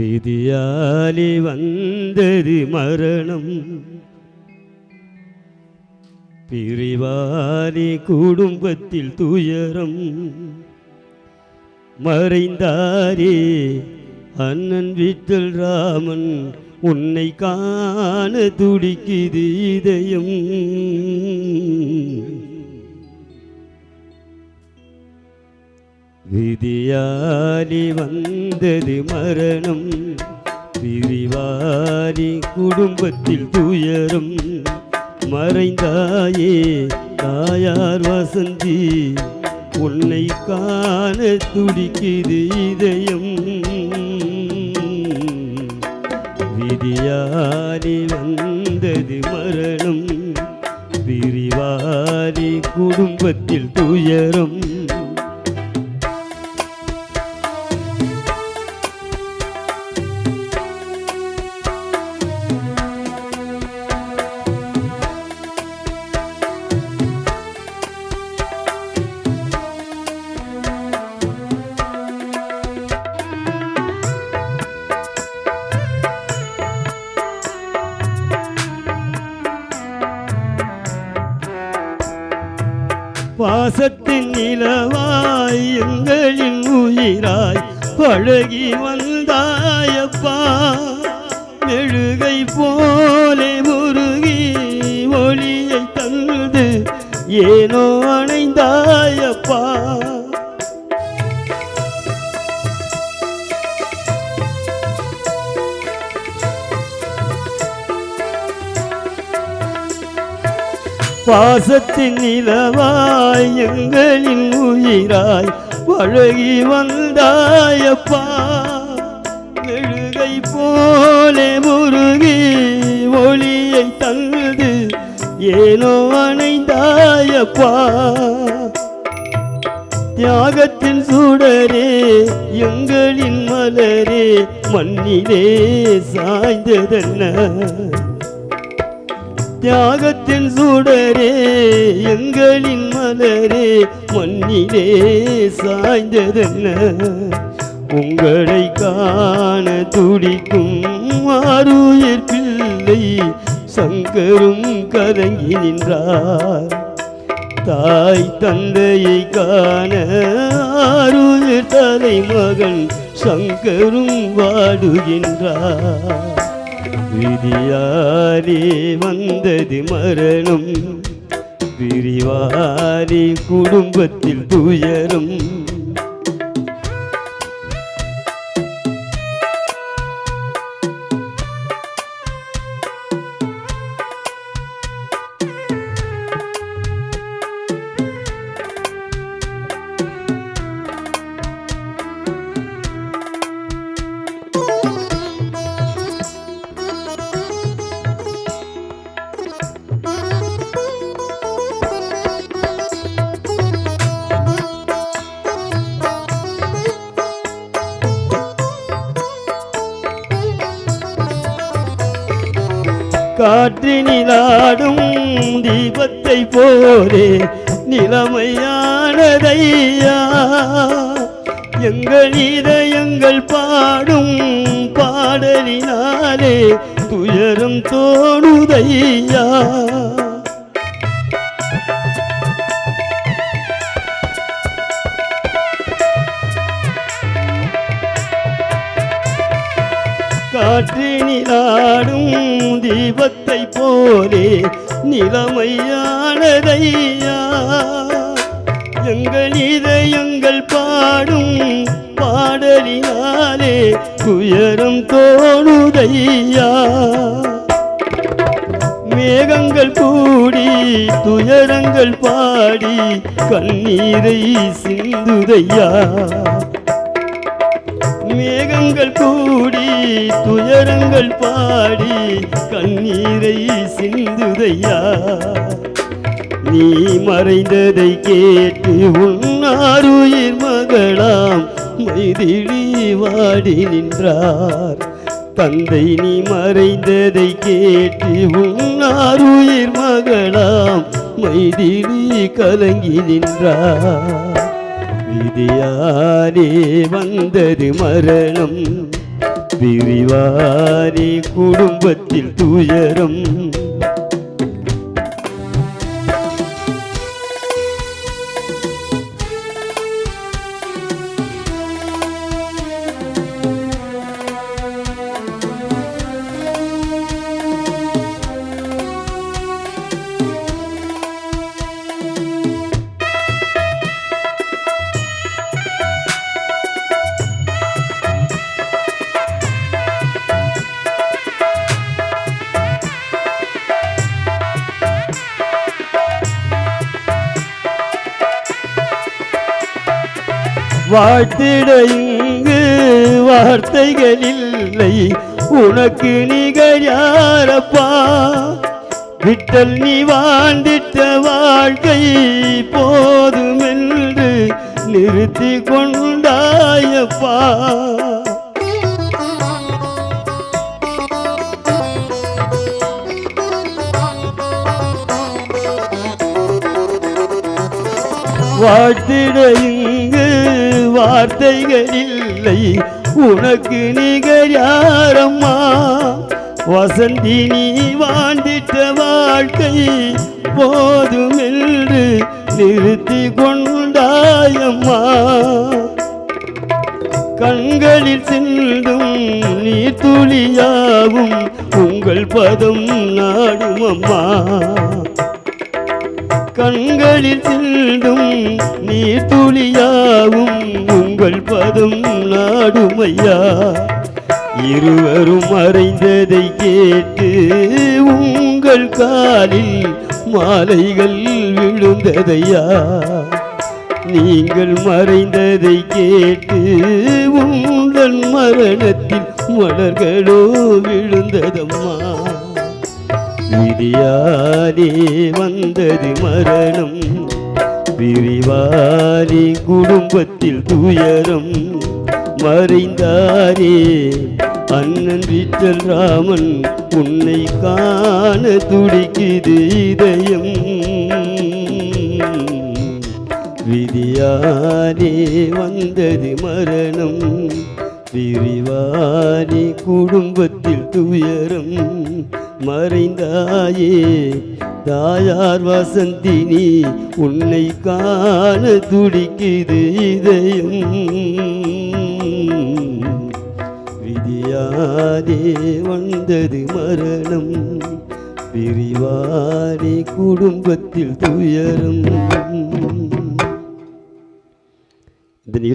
விதியாலி வந்தது மரணம். பிரிவாலி குடும்பத்தில் துயரம். மறைந்தாரே அண்ணன் விட்டல் ராமன் உன்னை காண துடிக்குது இதயம். விதியாலி வந்தது மரணம் பிரிவாலி குடும்பத்தில் துயரும். மறைந்தாயே தாயார் வசந்தி உன்னை காண துடிக்குது இதயம். விதியாலி வந்தது மரணம் பிரிவாலி குடும்பத்தில் துயரும். பாசத்தின் நிலவாய் எங்களின் உயிராய் பழகி வந்தாயப்பா. மெழுகை போலே முருகி ஒளியை தந்து ஏனோ பாசத்தின் நிலவாய் எங்களின் உயிராய் பழகி வந்தாயப்பா. எழுகை போலே முருகி ஒளியை தந்து ஏனோ அணைந்தாயப்பா. தியாகத்தின் சுடரே எங்களின் மலரே மண்ணிலே சாய்ந்ததென்ன? தியாகத்தின் சுடரே எங்களின் மலரே மண்ணிலே சாய்ந்ததென்ன? உங்களை காண துடிக்கும் ஆருயிர் பிள்ளை சங்கரும் கலங்கி நின்றார். தாய் தந்தையை காண ஆறுயிர் தலைமகன் சங்கரும் வாடுகின்றார். விதியாலே வந்தது மரணம் பிரிவாலே குடும்பத்தில் துயரும். காற்றினிலாடும் தீபத்தை போலே நிலைமையானதையா? எங்கள் இதயங்கள் பாடும் பாடலினாலே துயரம் தோணுதையா? காற்றினிலாடும் தீபத்தை போலே நிலமையானதையா? எங்கள் இதயங்கள் பாடும் பாடலினாலே துயரம் தோணுதையா? மேகங்கள் கூடி துயரங்கள் பாடி கண்ணீரை சிந்துதையா? மேகங்கள் கூடி துயரங்கள் பாடி கண்ணீரை சிந்துதையா? நீ மறைந்ததை கேட்டு உன்னாருயிர் மகளாம் மைதிழி வாடி நின்றார். தந்தை நீ மறைந்ததை கேட்டு உன்னாருயிர் மகளாம் மைதிழி கலங்கி நின்றார். விதியாலே வந்தது மரணம். பிரிவாரி குடும்பத்தில் துயரம். வாழ்த்திட இங்கு வார்த்தைகள் இல்லை. உனக்கு நிகர் யாரப்பா விட்டல் நீ வாழ்ந்திட்ட வாழ்க்கை போதுமென்று நிறுத்தி கொண்டாயப்பா. வாழ்த்திட வார்த்தைகள் இல்லை. உனக்கு நிகர் யாரம்மா? வசந்தி நீ வாழ்ந்திட்ட வாழ்க்கை போதும் என்று நிறுத்தி கொண்டாயம்மா. கண்களில் சிந்தும் நீ துளியாவும் உங்கள் பதம் நாடும் அம்மா கண்களில் சிந்தும் நீ துளியாவும் உங்கள் பதம் நாடுமையா? இருவரும் மறைந்ததை கேட்டு உங்கள் காலில் மாலைகள் விழுந்ததையா? நீங்கள் மறைந்ததை கேட்டு உங்கள் மரணத்தில் மலர்களோ விழுந்ததம்மா? விதியாலே வந்தது மரணம். பிரிவாலே குடும்பத்தில் துயரம் மறைந்தாரே. அண்ணன் வீட்டல் ராமன் உன்னை காண துடிக்குது இதயம். விதியாரே வந்தது மரணம். பிரிவானி குடும்பத்தில் துயரம் மறைந்தாயே. தாயார் வசந்தினி உன்னை காண துடிக்குது இதயம். விதியாதே வந்தது மரணம் பிரிவாரே குடும்பத்தில் துயரம். இந்த நிகழ்ச்சி